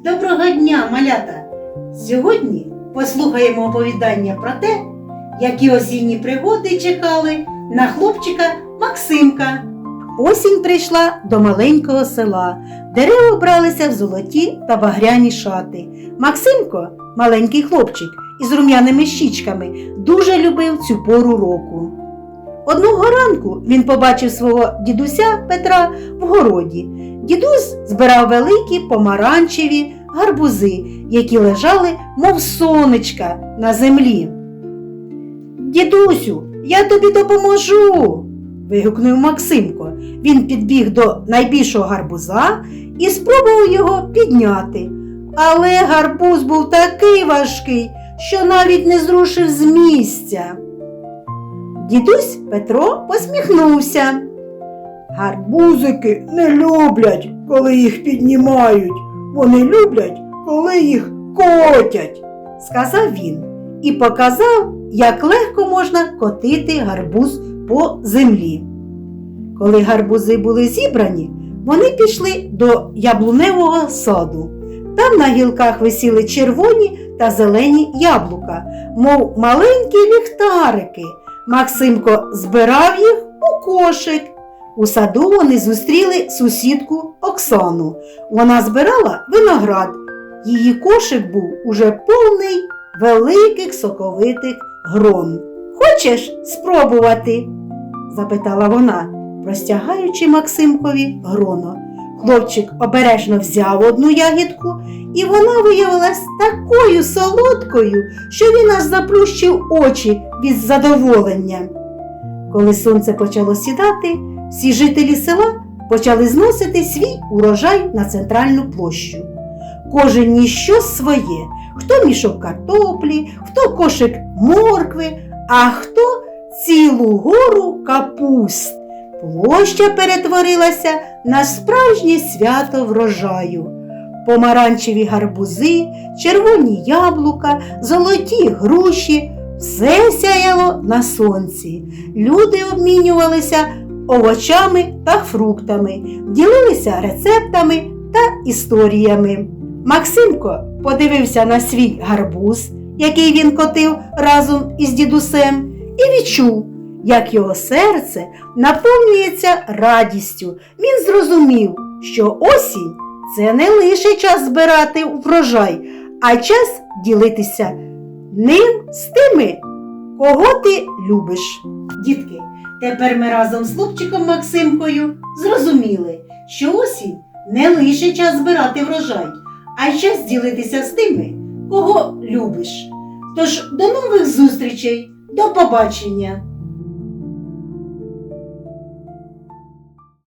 Доброго дня, малята! Сьогодні послухаємо оповідання про те, які осінні пригоди чекали на хлопчика Максимка. Осінь прийшла до маленького села. Дерева бралися в золоті та багряні шати. Максимко, маленький хлопчик із рум'яними щічками, дуже любив цю пору року. Одного ранку він побачив свого дідуся Петра в городі. Дідусь збирав великі помаранчеві гарбузи, які лежали, мов сонечка, на землі. Дідусю, я тобі допоможу. вигукнув Максимко. Він підбіг до найбільшого гарбуза і спробував його підняти. Але гарбуз був такий важкий, що навіть не зрушив з місця. Дідусь Петро посміхнувся. Гарбузики не люблять, коли їх піднімають. Вони люблять, коли їх котять, сказав він і показав, як легко можна котити гарбуз по землі. Коли гарбузи були зібрані, вони пішли до яблуневого саду. Там на гілках висіли червоні та зелені яблука, мов маленькі ліхтарики. Максимко збирав їх у кошик. У саду вони зустріли сусідку Оксану. Вона збирала виноград. Її кошик був уже повний великих соковитих грон. Хочеш спробувати? запитала вона, простягаючи Максимкові гроно. Хлопчик обережно взяв одну ягідку, і вона виявилась такою солодкою, що він аж заплющив очі від задоволення. Коли сонце почало сідати, всі жителі села почали зносити свій урожай на центральну площу. Кожен ніс щось своє, хто мішок картоплі, хто кошик моркви, а хто цілу гору капуст. Площа перетворилася на справжнє свято врожаю. Помаранчеві гарбузи, червоні яблука, золоті груші все сяяло на сонці. Люди обмінювалися овочами та фруктами, ділилися рецептами та історіями. Максимко подивився на свій гарбуз, який він котив разом із дідусем, і відчув, як його серце наповнюється радістю. Він зрозумів, що осінь це не лише час збирати врожай, а час ділитися ним з тими, кого ти любиш. Дітки, тепер ми разом з хлопчиком Максимкою зрозуміли, що осінь не лише час збирати врожай, а час ділитися з тими, кого любиш. Тож до нових зустрічей, до побачення!